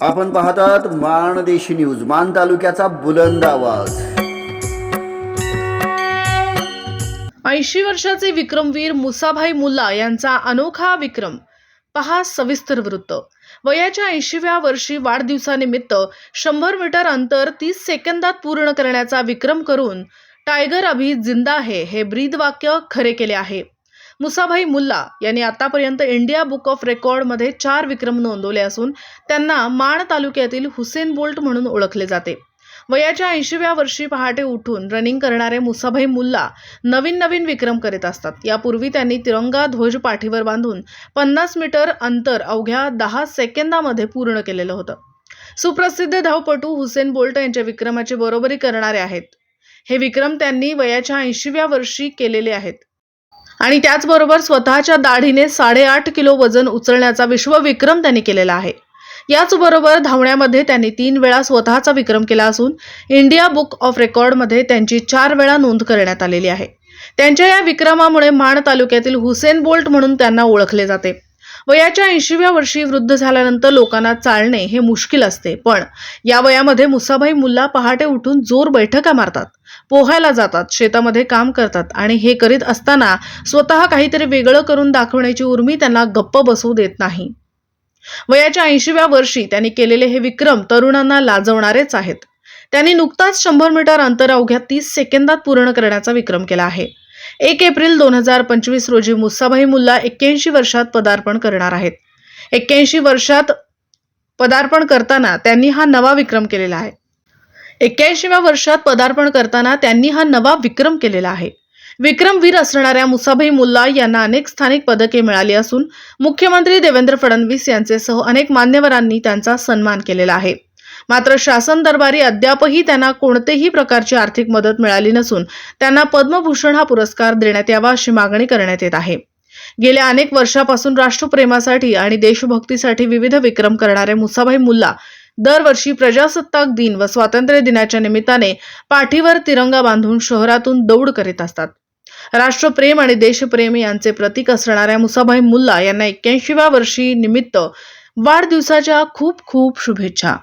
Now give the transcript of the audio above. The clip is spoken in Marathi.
आपण पाहतात माणदेशी न्यूज मान तालुक्याचा बुलंद आवाज. ऐंशी वर्षाचे विक्रमवीर मुसाभाई मुल्ला यांचा अनोखा विक्रम. पहा सविस्तर वृत्त. वयाच्या ऐंशीव्या वर्षी वाढदिवसानिमित्त शंभर मीटर अंतर तीस सेकंदात पूर्ण करण्याचा विक्रम करून टायगर अभि जिंदा आहे हे ब्रीद वाक्य खरे केले आहे. मुसाभाई मुल्ला यांनी आतापर्यंत इंडिया बुक ऑफ रेकॉर्डमध्ये चार विक्रम नोंदवले असून त्यांना माण तालुक्यातील हुसेन बोल्ट म्हणून ओळखले जाते. वयाच्या ऐंशीव्या वर्षी पहाटे उठून रनिंग करणारे मुसाभाई मुल्ला नवीन नवीन विक्रम करीत असतात. यापूर्वी त्यांनी तिरंगा ध्वज पाठीवर बांधून पन्नास मीटर अंतर अवघ्या दहा सेकंदामध्ये पूर्ण केलेलं होतं. सुप्रसिद्ध धावपटू हुसेन बोल्ट यांच्या विक्रमाची बरोबरी करणारे आहेत. हे विक्रम त्यांनी वयाच्या ऐंशीव्या वर्षी केलेले आहेत. आणि त्याचबरोबर स्वतःच्या दाढीने साडेआठ किलो वजन उचलण्याचा विश्वविक्रम त्यांनी केलेला आहे. याचबरोबर धावण्यामध्ये त्यांनी तीन वेळा स्वतःचा विक्रम केला असून इंडिया बुक ऑफ रेकॉर्डमध्ये त्यांची चार वेळा नोंद करण्यात आलेली आहे. त्यांच्या या विक्रमामुळे माण तालुक्यातील हुसेन बोल्ट म्हणून त्यांना ओळखले जाते. वयाच्या ऐंशीव्या वर्षी वृद्ध झाल्यानंतर लोकांना चालणे हे मुश्किल असते. पण या वयामध्ये मुसाभाई मुल्ला पहाटे उठून जोर बैठका मारतात पोहायला जातात शेतामध्ये काम करतात आणि हे करीत असताना स्वतः काहीतरी वेगळं करून दाखवण्याची उर्मी त्यांना गप्प बसवू देत नाही. वयाच्या ऐंशीव्या वर्षी त्यांनी केलेले हे विक्रम तरुणांना लाजवणारेच आहेत. त्यांनी नुकताच शंभर मीटर अंतर अवघ्या तीस सेकंदात पूर्ण करण्याचा विक्रम केला आहे. एक एप्रिल दोन हजार पंचवीस रोजी मुसाभाई मुल्ला एक्क्याऐंशी वर्षात पदार्पण करणार आहेत. एक्क्याऐंशी वर्षात पदार्पण करताना त्यांनी हा नवा विक्रम केलेला आहे. एक्क्याऐंशीव्या वर्षात पदार्पण करताना त्यांनी हा नवा विक्रम केलेला आहे. विक्रमवीर असणाऱ्या मुसाभाई मुल्ला यांना अनेक स्थानिक पदके मिळाली असून मुख्यमंत्री देवेंद्र फडणवीस यांचेसह अनेक मान्यवरांनी त्यांचा सन्मान केलेला आहे. मात्र शासन दरबारी अद्यापही त्यांना कोणतेही प्रकारची आर्थिक मदत मिळाली नसून त्यांना पद्मभूषण हा पुरस्कार देण्यात यावा अशी मागणी करण्यात येत आहे. गेल्या अनेक वर्षापासून राष्ट्रप्रेमासाठी आणि देशभक्तीसाठी विविध विक्रम करणारे मुसाभाई मुल्ला दरवर्षी प्रजासत्ताक दिन व स्वातंत्र्य दिनाच्या निमित्ताने पाठीवर तिरंगा बांधून शहरातून दौड करीत असतात. राष्ट्रप्रेम आणि देशप्रेम यांचे प्रतीक असणाऱ्या मुसाभाई मुल्ला यांना एक्क्याऐंशीव्या वर्षी निमित्त वाढदिवसाच्या खूप खूप शुभेच्छा.